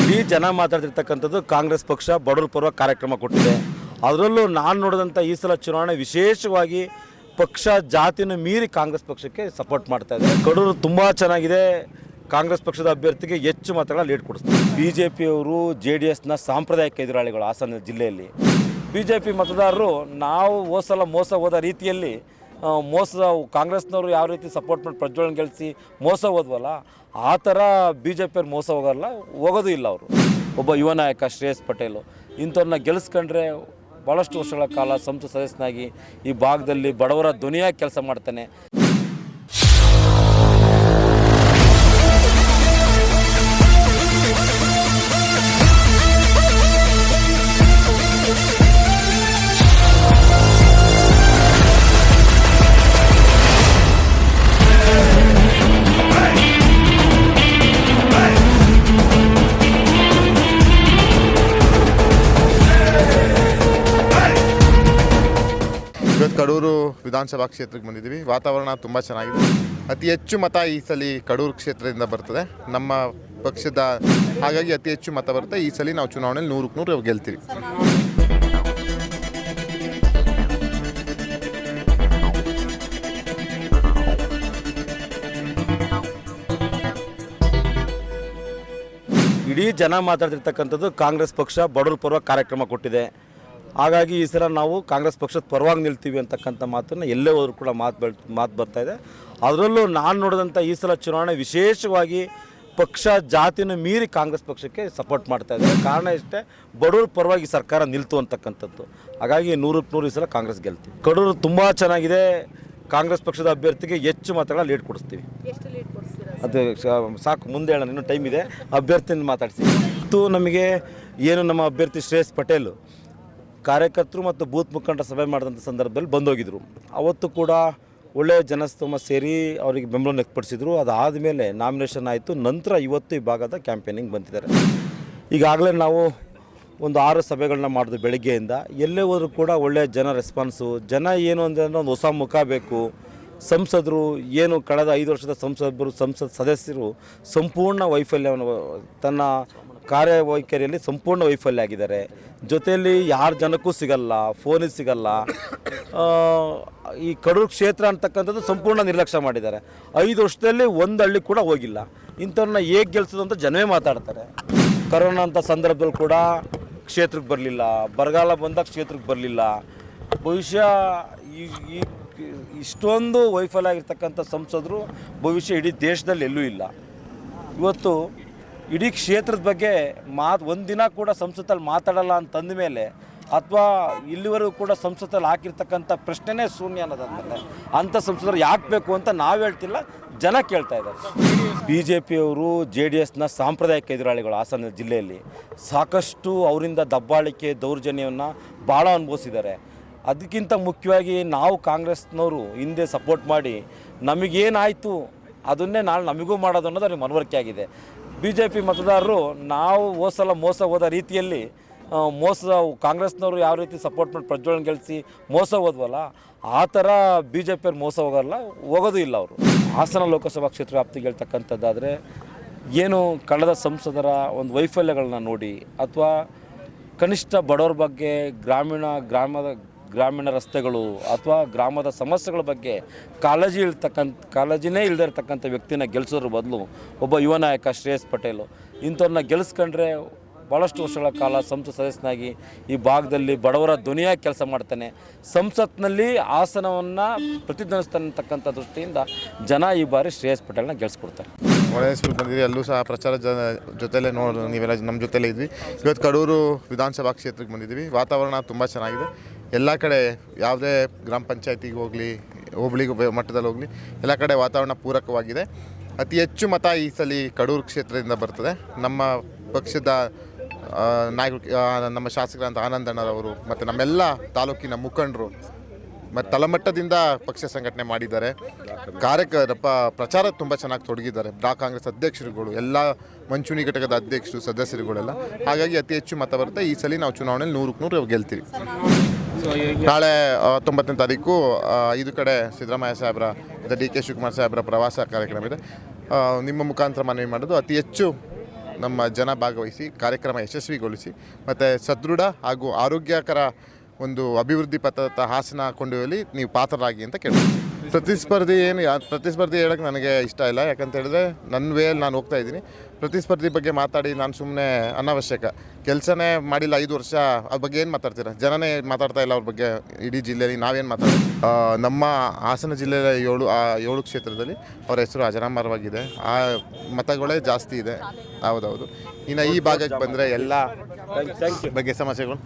ಇಡೀ ಜನ ಮಾತಾಡ್ತಿರ್ತಕ್ಕಂಥದ್ದು ಕಾಂಗ್ರೆಸ್ ಪಕ್ಷ ಬಡವರ ಪರ್ವ ಕಾರ್ಯಕ್ರಮ ಕೊಟ್ಟಿದೆ. ಅದರಲ್ಲೂ ನಾನು ನೋಡಿದಂಥ ಈ ಸಲ ಚುನಾವಣೆ ವಿಶೇಷವಾಗಿ ಪಕ್ಷ ಜಾತಿನ ಮೀರಿ ಕಾಂಗ್ರೆಸ್ ಪಕ್ಷಕ್ಕೆ ಸಪೋರ್ಟ್ ಮಾಡ್ತಾ ಇದೆ ಕಡೂರು ತುಂಬ ಚೆನ್ನಾಗಿದೆ. ಕಾಂಗ್ರೆಸ್ ಪಕ್ಷದ ಅಭ್ಯರ್ಥಿಗೆ ಹೆಚ್ಚು ಮತಗಳ ಲೀಡ್ ಕೊಡಿಸ್ತಾರೆ. ಬಿ ಜೆ ಪಿಯವರು ಜೆ ಡಿ ಎಸ್ನ ಸಾಂಪ್ರದಾಯಿಕ ಎದುರಾಳಿಗಳು ಹಾಸನ ಜಿಲ್ಲೆಯಲ್ಲಿ. ಬಿ ಜೆ ಪಿ ಮತದಾರರು ನಾವು ಹೋದ ಸಲ ಮೋಸ ಹೋದ ರೀತಿಯಲ್ಲಿ ಮೋಸ, ಕಾಂಗ್ರೆಸ್ನವರು ಯಾವ ರೀತಿ ಸಪೋರ್ಟ್ ಮಾಡಿ ಪ್ರಜ್ವಲನ್ ಗೆಲ್ಲಿಸಿ ಮೋಸ ಹೋದ್ವಲ್ಲ, ಆ ಥರ ಬಿ ಜೆ ಪಿಯವ್ರು ಮೋಸ ಹೋಗಲ್ಲ, ಹೋಗೋದು ಇಲ್ಲ ಅವರು. ಒಬ್ಬ ಯುವ ನಾಯಕ ಶ್ರೇಯಸ್ ಪಟೇಲು ಇಂಥವ್ರನ್ನ ಗೆಲ್ಲಿಸ್ಕೊಂಡ್ರೆ ಭಾಳಷ್ಟು ವರ್ಷಗಳ ಕಾಲ ಸಂಸತ್ ಸದಸ್ಯನಾಗಿ ಈ ಭಾಗದಲ್ಲಿ ಬಡವರ ಧ್ವನಿಯಾಗಿ ಕೆಲಸ ಮಾಡ್ತಾನೆ. ಕಡೂರು ವಿಧಾನಸಭಾ ಕ್ಷೇತ್ರಕ್ಕೆ ಬಂದಿದ್ದೀವಿ. ವಾತಾವರಣ ತುಂಬ ಚೆನ್ನಾಗಿದೆ. ಅತಿ ಹೆಚ್ಚು ಮತ ಈ ಸಲ ಕಡೂರು ಕ್ಷೇತ್ರದಿಂದ ಬರ್ತದೆ. ನಮ್ಮ ಪಕ್ಷದ ಹಾಗಾಗಿ ಅತಿ ಹೆಚ್ಚು ಮತ ಬರುತ್ತೆ. ಈ ಸಲ ನಾವು ಚುನಾವಣೆಯಲ್ಲಿ ನೂರಕ್ಕೆ ನೂರು ಗೆಲ್ತೀವಿ. ಇಡೀ ಜನ ಮಾತಾಡ್ತಿರ್ತಕ್ಕಂಥದ್ದು ಕಾಂಗ್ರೆಸ್ ಪಕ್ಷ ಬಡವರ ಪರ್ವ ಕಾರ್ಯಕ್ರಮ ಕೊಟ್ಟಿದೆ. ಹಾಗಾಗಿ ಈ ಸಲ ನಾವು ಕಾಂಗ್ರೆಸ್ ಪಕ್ಷದ ಪರವಾಗಿ ನಿಲ್ತೀವಿ ಅಂತಕ್ಕಂಥ ಮಾತನ್ನು ಎಲ್ಲೇ ಹೋದ್ರು ಕೂಡ ಮಾತು ಬೆಳ್ ಮಾತು ಬರ್ತಾ ಇದೆ. ಅದರಲ್ಲೂ ನಾನು ನೋಡಿದಂಥ ಈ ಸಲ ಚುನಾವಣೆ ವಿಶೇಷವಾಗಿ ಪಕ್ಷ ಜಾತಿನ ಮೀರಿ ಕಾಂಗ್ರೆಸ್ ಪಕ್ಷಕ್ಕೆ ಸಪೋರ್ಟ್ ಮಾಡ್ತಾ ಇದ್ದಾರೆ. ಕಾರಣ ಇಷ್ಟೇ ಬಡವ್ರ ಪರವಾಗಿ ಸರ್ಕಾರ ನಿಲ್ತು ಅಂತಕ್ಕಂಥದ್ದು. ಹಾಗಾಗಿ ನೂರಕ್ಕೆ ನೂರು ಈ ಸಲ ಕಾಂಗ್ರೆಸ್ ಗೆಲ್ತೀವಿ. ಕಡೂರು ತುಂಬ ಚೆನ್ನಾಗಿದೆ. ಕಾಂಗ್ರೆಸ್ ಪಕ್ಷದ ಅಭ್ಯರ್ಥಿಗೆ ಹೆಚ್ಚು ಮತಗಳ ಲೀಡ್ ಕೊಡಿಸ್ತೀವಿ. ಅದು ಸಾಕು ಮುಂದೆ ಹೇಳೋಣ ಇನ್ನೂ ಟೈಮ್ ಇದೆ. ಅಭ್ಯರ್ಥಿನ ಮಾತಾಡ್ತೀವಿ ಮತ್ತು ನಮಗೆ ಏನು ನಮ್ಮ ಅಭ್ಯರ್ಥಿ ಶ್ರೇಯಸ್ ಪಟೇಲ್. ಕಾರ್ಯಕರ್ತರು ಮತ್ತು ಬೂತ್ ಮುಖಂಡರ ಸಭೆ ಮಾಡಿದಂಥ ಸಂದರ್ಭದಲ್ಲಿ ಬಂದೋಗಿದ್ರು. ಅವತ್ತು ಕೂಡ ಒಳ್ಳೆಯ ಜನಸ್ತೋಮ ಸೇರಿ ಅವರಿಗೆ ಬೆಂಬಲ ವ್ಯಕ್ತಪಡಿಸಿದ್ರು. ಅದಾದಮೇಲೆ ನಾಮಿನೇಷನ್ ಆಯಿತು. ನಂತರ ಇವತ್ತು ಈ ಭಾಗದ ಕ್ಯಾಂಪೇನಿಂಗ್ ಬಂದಿದ್ದಾರೆ ಈಗಾಗಲೇ ನಾವು ಒಂದು ಆರು ಸಭೆಗಳನ್ನ ಮಾಡಿದ್ವಿ ಬೆಳಗ್ಗೆಯಿಂದ. ಎಲ್ಲೇ ಹೋದರೂ ಕೂಡ ಒಳ್ಳೆಯ ಜನ ರೆಸ್ಪಾನ್ಸು ಜನ ಏನು ಅಂದರೆ ಒಂದು ಹೊಸ ಮುಖ ಬೇಕು. ಸಂಸದರು, ಏನು ಕಳೆದ ಐದು ವರ್ಷದ ಸಂಸದರು ಸಂಸತ್ ಸದಸ್ಯರು ಸಂಪೂರ್ಣ ವೈಫಲ್ಯವನ್ನು ತನ್ನ ಕಾರ್ಯವೈಖರಿಯಲ್ಲಿ ಸಂಪೂರ್ಣ ವೈಫಲ್ಯ ಆಗಿದ್ದಾರೆ ಜೊತೆಯಲ್ಲಿ ಯಾರ ಜನಕ್ಕೂ ಸಿಗಲ್ಲ ಫೋನಿಗೆ ಸಿಗಲ್ಲ. ಈ ಕಡೂರು ಕ್ಷೇತ್ರ ಅಂತಕ್ಕಂಥದ್ದು ಸಂಪೂರ್ಣ ನಿರ್ಲಕ್ಷ್ಯ ಮಾಡಿದ್ದಾರೆ. ಐದು ವರ್ಷದಲ್ಲಿ ಒಂದು ಹಳ್ಳಿ ಕೂಡ ಹೋಗಿಲ್ಲ. ಇಂಥವ್ರನ್ನ ಹೇಗೆ ಗೆಲ್ಸೋದು ಅಂತ ಜನವೇ ಮಾತಾಡ್ತಾರೆ. ಕರೋನಾ ಅಂತ ಸಂದರ್ಭದಲ್ಲಿ ಕೂಡ ಕ್ಷೇತ್ರಕ್ಕೆ ಬರಲಿಲ್ಲ. ಬರಗಾಲ ಬಂದಾಗ ಕ್ಷೇತ್ರಕ್ಕೆ ಬರಲಿಲ್ಲ. ಈ ಈ, ಇಷ್ಟೊಂದು ವೈಫಲ್ಯ ಆಗಿರ್ತಕ್ಕಂಥ ಸಂಸದರು ಭವಿಷ್ಯ ಇಡೀ ದೇಶದಲ್ಲಿ ಎಲ್ಲೂ ಇಲ್ಲ. ಇವತ್ತು ಇಡೀ ಕ್ಷೇತ್ರದ ಬಗ್ಗೆ ಮಾತು ಒಂದಿನ ಕೂಡ ಸಂಸತ್ತಲ್ಲಿ ಮಾತಾಡಲ್ಲ ಅಂತಂದ ಮೇಲೆ ಅಥವಾ ಇಲ್ಲಿವರೆಗೂ ಕೂಡ ಸಂಸತ್ತಲ್ಲಿ ಹಾಕಿರ್ತಕ್ಕಂಥ ಪ್ರಶ್ನೆನೇ ಶೂನ್ಯ ಅನ್ನೋದಂದ್ರೆ ಅಂಥ ಸಂಸದರು ಯಾಕೆ ಬೇಕು ಅಂತ ನಾವು ಹೇಳ್ತಿಲ್ಲ, ಜನ ಕೇಳ್ತಾ ಇದ್ದಾರೆ. ಬಿ ಜೆ ಪಿಯವರು ಜೆ ಡಿ ಎಸ್ನ ಸಾಂಪ್ರದಾಯಿಕ ಎದುರಾಳಿಗಳು ಹಾಸನ ಜಿಲ್ಲೆಯಲ್ಲಿ ಸಾಕಷ್ಟು ಅವರಿಂದ ದಬ್ಬಾಳಿಕೆ ದೌರ್ಜನ್ಯವನ್ನು ಭಾಳ ಅನುಭವಿಸಿದ್ದಾರೆ. ಅದಕ್ಕಿಂತ ಮುಖ್ಯವಾಗಿ ನಾವು ಕಾಂಗ್ರೆಸ್ನವರು ಹಿಂದೆ ಸಪೋರ್ಟ್ ಮಾಡಿ ನಮಗೇನಾಯಿತು ಅದನ್ನೇ ನಾಳೆ ನಮಗೂ ಮಾಡೋದು ಅನ್ನೋದು ಅವ್ರಿಗೆ ಮನವರಿಕೆ ಆಗಿದೆ. ಬಿ ಜೆ ಪಿ ಮತದಾರರು ನಾವು ಹೋದ ಮೋಸ ಹೋದ ರೀತಿಯಲ್ಲಿ ಮೋಸ ಕಾಂಗ್ರೆಸ್ನವರು ಯಾವ ರೀತಿ ಸಪೋರ್ಟ್ ಮಾಡಿ ಪ್ರಜ್ವಲನ ಗೆಲ್ಲಿಸಿ ಮೋಸ ಹೋದ್ವಲ್ಲ, ಆ ಥರ ಬಿ ಜೆ ಪಿಯವ್ರು ಮೋಸ ಹೋಗಲ್ಲ, ಹೋಗೋದು ಇಲ್ಲ ಅವರು. ಹಾಸನ ಲೋಕಸಭಾ ಕ್ಷೇತ್ರ ವ್ಯಾಪ್ತಿಗೆ ಹೇಳ್ತಕ್ಕಂಥದ್ದಾದರೆ, ಏನು ಕಳೆದ ಸಂಸದರ ಒಂದು ವೈಫಲ್ಯಗಳನ್ನ ನೋಡಿ, ಅಥವಾ ಕನಿಷ್ಠ ಬಡವ್ರ ಬಗ್ಗೆ ಗ್ರಾಮೀಣ, ಗ್ರಾಮದ ಗ್ರಾಮೀಣ ರಸ್ತೆಗಳು ಅಥವಾ ಗ್ರಾಮದ ಸಮಸ್ಯೆಗಳ ಬಗ್ಗೆ ಕಾಳಜಿ ಇಳ್ತಕ್ಕಂಥ ಕಾಳಜಿನೇ ಇಲ್ಲದೆ ಇರ್ತಕ್ಕಂಥ ವ್ಯಕ್ತಿನ ಗೆಲ್ಲಿಸೋದ್ರ ಬದಲು ಒಬ್ಬ ಯುವ ನಾಯಕ ಶ್ರೇಯಸ್ ಪಟೇಲು. ಇಂಥವ್ರನ್ನ ಗೆಲ್ಲಿಸ್ಕೊಂಡ್ರೆ ಭಾಳಷ್ಟು ವರ್ಷಗಳ ಕಾಲ ಸಂಸತ್ ಸದಸ್ಯನಾಗಿ ಈ ಭಾಗದಲ್ಲಿ ಬಡವರ ಧ್ವನಿಯಾಗಿ ಕೆಲಸ ಮಾಡ್ತಾನೆ. ಸಂಸತ್ನಲ್ಲಿ ಆಸನವನ್ನು ಪ್ರತಿಧ್ವನಿಸ್ತಾನೆ ಅಂತಕ್ಕಂಥ ದೃಷ್ಟಿಯಿಂದ ಜನ ಈ ಬಾರಿ ಶ್ರೇಯಸ್ ಪಟೇಲ್ನ ಗೆಲ್ಸ್ಕೊಡ್ತಾರೆ. ಹೆಸರು ಬಂದಿದ್ದೀವಿ. ಅಲ್ಲೂ ಸಹ ಪ್ರಚಾರ ಜ ಜೊತೆಲೇ ನೋಡಿ ನೀವೆಲ್ಲ ನಮ್ಮ ಜೊತೆಲೇ ಇದ್ವಿ. ಇವತ್ತು ಕಡೂರು ವಿಧಾನಸಭಾ ಕ್ಷೇತ್ರಕ್ಕೆ ಬಂದಿದ್ದೀವಿ. ವಾತಾವರಣ ತುಂಬ ಚೆನ್ನಾಗಿದೆ. ಎಲ್ಲ ಕಡೆ ಯಾವುದೇ ಗ್ರಾಮ ಪಂಚಾಯತಿಗೆ ಹೋಗಲಿ ಹೋಬಳಿಗೆ ಬೆ- ಮಟ್ಟದಲ್ಲಿ ಹೋಗಲಿ, ಎಲ್ಲ ಕಡೆ ವಾತಾವರಣ ಪೂರಕವಾಗಿದೆ. ಅತಿ ಹೆಚ್ಚು ಮತ ಈ ಸಲ ಕಡೂರು ಕ್ಷೇತ್ರದಿಂದ ಬರ್ತದೆ. ನಮ್ಮ ಪಕ್ಷದ ನಾಯಕ ನಮ್ಮ ಶಾಸಕರಂತ ಆನಂದಣ್ಣರವರು ಮತ್ತು ನಮ್ಮೆಲ್ಲ ತಾಲೂಕಿನ ಮುಖಂಡರು ಮತ್ತು ತಳಮಟ್ಟದಿಂದ ಪಕ್ಷ ಸಂಘಟನೆ ಮಾಡಿದ್ದಾರೆ. ಕಾರ್ಯಕ ಪ್ರಚಾರ ತುಂಬ ಚೆನ್ನಾಗಿ ತೊಡಗಿದ್ದಾರೆ. ಬ್ಲಾಕ್ ಕಾಂಗ್ರೆಸ್ ಅಧ್ಯಕ್ಷರುಗಳು, ಎಲ್ಲ ಮಂಚೂಣಿ ಘಟಕದ ಅಧ್ಯಕ್ಷರು, ಸದಸ್ಯರುಗಳೆಲ್ಲ. ಹಾಗಾಗಿ ಅತಿ ಹೆಚ್ಚು ಮತ ಬರುತ್ತೆ. ಈ ಸಲ ನಾವು ಚುನಾವಣೆಯಲ್ಲಿ ನೂರಕ್ಕೆ ನೂರು ಗೆಲ್ತೀವಿ. ನಾಳೆ ಹತ್ತೊಂಬತ್ತನೇ ತಾರೀಕು ಐದು ಕಡೆ ಸಿದ್ದರಾಮಯ್ಯ ಸಾಹೇಬರ, ಮತ್ತು ಡಿ ಕೆ ಶಿವಕುಮಾರ್ ಸಾಹೇಬರ ಪ್ರವಾಸ ಕಾರ್ಯಕ್ರಮ ಇದೆ. ನಿಮ್ಮ ಮುಖಾಂತರ ಮನವಿ ಮಾಡೋದು ಅತಿ ಹೆಚ್ಚು ನಮ್ಮ ಜನ ಭಾಗವಹಿಸಿ, ಕಾರ್ಯಕ್ರಮ ಯಶಸ್ವಿಗೊಳಿಸಿ, ಮತ್ತು ಸದೃಢ ಹಾಗೂ ಆರೋಗ್ಯಕರ ಒಂದು ಅಭಿವೃದ್ಧಿ ಪಥದ ಹಾಸನ ಕೊಂಡೊಯ್ಯಲಿ ನೀವು ಪಾತ್ರರಾಗಿ ಅಂತ ಕೇಳ್ತೀನಿ ಪ್ರತಿಸ್ಪರ್ಧಿ ಏನು ಯಾ ಪ್ರತಿಸ್ಪರ್ಧಿ ಹೇಳೋಕ್ಕೆ ನನಗೆ ಇಷ್ಟ ಇಲ್ಲ. ಯಾಕಂತ ಹೇಳಿದ್ರೆ ನನ್ನ ವೇಯಲ್ಲಿ ನಾನು ಹೋಗ್ತಾ ಇದ್ದೀನಿ. ಪ್ರತಿಸ್ಪರ್ಧಿ ಬಗ್ಗೆ ಮಾತಾಡಿ ನಾನು ಸುಮ್ಮನೆ ಅನಾವಶ್ಯಕ. ಕೆಲಸನೇ ಮಾಡಿಲ್ಲ ಐದು ವರ್ಷ ಅದ್ರ ಬಗ್ಗೆ ಏನು ಮಾತಾಡ್ತೀರ? ಜನನೇ ಮಾತಾಡ್ತಾ ಇಲ್ಲ ಅವ್ರ ಬಗ್ಗೆ ಇಡೀ ಜಿಲ್ಲೆಯಲ್ಲಿ ನಾವೇನು ಮಾತಾಡ್ತೀವಿ? ನಮ್ಮ ಹಾಸನ ಜಿಲ್ಲೆಯ ಏಳು ಆ ಏಳು ಕ್ಷೇತ್ರದಲ್ಲಿ ಅವರ ಹೆಸರು ಅಜರಾಮರವಾಗಿದೆ. ಆ ಮತಗಳೇ ಜಾಸ್ತಿ ಇದೆ. ಹೌದೌದು. ಇನ್ನು ಈ ಭಾಗಕ್ಕೆ ಬಂದರೆ ಎಲ್ಲ ಬಗ್ಗೆ ಸಮಸ್ಯೆಗಳು.